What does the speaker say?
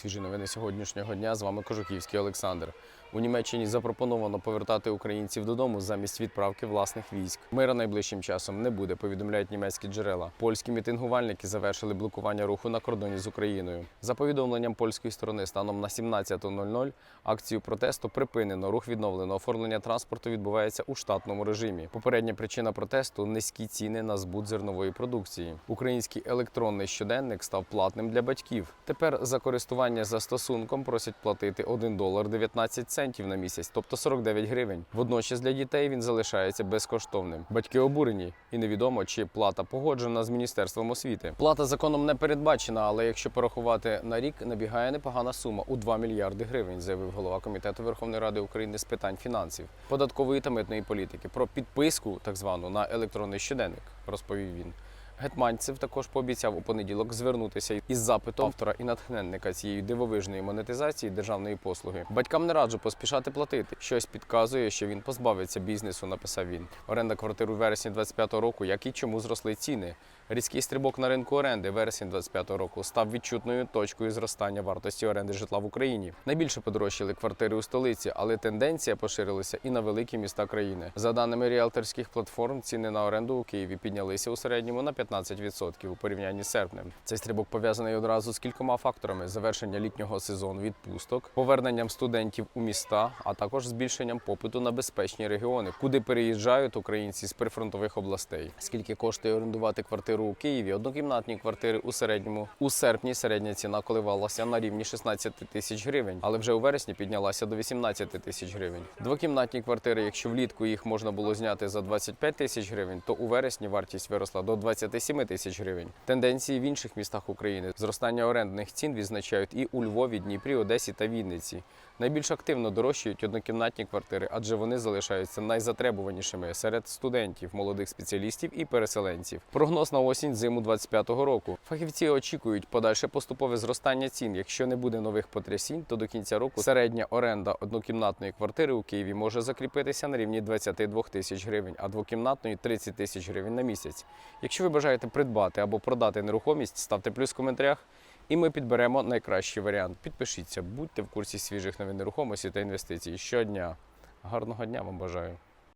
Свіжі новини сьогоднішнього дня. З вами Кожухівський Олександр. У Німеччині запропоновано повертати українців додому замість відправки власних військ. Мира найближчим часом не буде, повідомляють німецькі джерела. Польські мітингувальники завершили блокування руху на кордоні з Україною. За повідомленням польської сторони, станом на 17.00 акцію протесту припинено. Рух відновлено. Оформлення транспорту відбувається у штатному режимі. Попередня причина протесту низькі ціни на збут зернової продукції. Український електронний щоденник став платним для батьків. Тепер за користування застосунком просять платити 1 долар 19 центів на місяць, тобто 49 гривень. Водночас для дітей він залишається безкоштовним. Батьки обурені, і невідомо, чи плата погоджена з міністерством освіти. Плата законом не передбачена, але якщо порахувати на рік, набігає непогана сума у 2 мільярди гривень, заявив голова комітету Верховної Ради України з питань фінансів, податкової та митної політики про підписку, так звану на електронний щоденник, розповів він. Гетманцев також пообіцяв у понеділок звернутися із запитом автора і натхненника цієї дивовижної монетизації державної послуги. Батькам не раджу поспішати платити. Щось підказує, що він позбавиться бізнесу. Написав він. Оренда квартир у вересні 25-го року, як і чому зросли ціни. Різкий стрибок на ринку оренди вересень 25-го року став відчутною точкою зростання вартості оренди житла в Україні. Найбільше подорожчали квартири у столиці, але тенденція поширилася і на великі міста країни. За даними ріелторських платформ, ціни на оренду у Києві піднялися у середньому на 15% у порівнянні з серпнем. Цей стрибок пов'язаний одразу з кількома факторами: завершення літнього сезону відпусток, поверненням студентів у міста, а також збільшенням попиту на безпечні регіони, куди переїжджають українці з прифронтових областей. Скільки коштує орендувати квартиру у Києві? Однокімнатні квартири у середньому у серпні середня ціна коливалася на рівні 16 тисяч гривень, але вже у вересні піднялася до 18 тисяч гривень. Двокімнатні квартири, якщо влітку їх можна було зняти за 25 тисяч гривень, то у вересні вартість виросла до 27 тисяч гривень. Тенденції в інших містах України зростання орендних цін відзначають і у Львові, Дніпрі, Одесі та Вінниці. Найбільш активно дорожчають однокімнатні квартири, адже вони залишаються найзатребуванішими серед студентів, молодих спеціалістів і переселенців. Прогноз на осінь зиму 25-го року. Фахівці очікують подальше поступове зростання цін. Якщо не буде нових потрясінь, то до кінця року середня оренда однокімнатної квартири у Києві може закріпитися на рівні 22 тисяч гривень, а двокімнатної 30 тисяч гривень на місяць. Якщо ви бажаєте придбати або продати нерухомість, ставте плюс в коментарях. І ми підберемо найкращий варіант. Підпишіться, будьте в курсі свіжих новин нерухомості та інвестицій щодня. Гарного дня вам бажаю!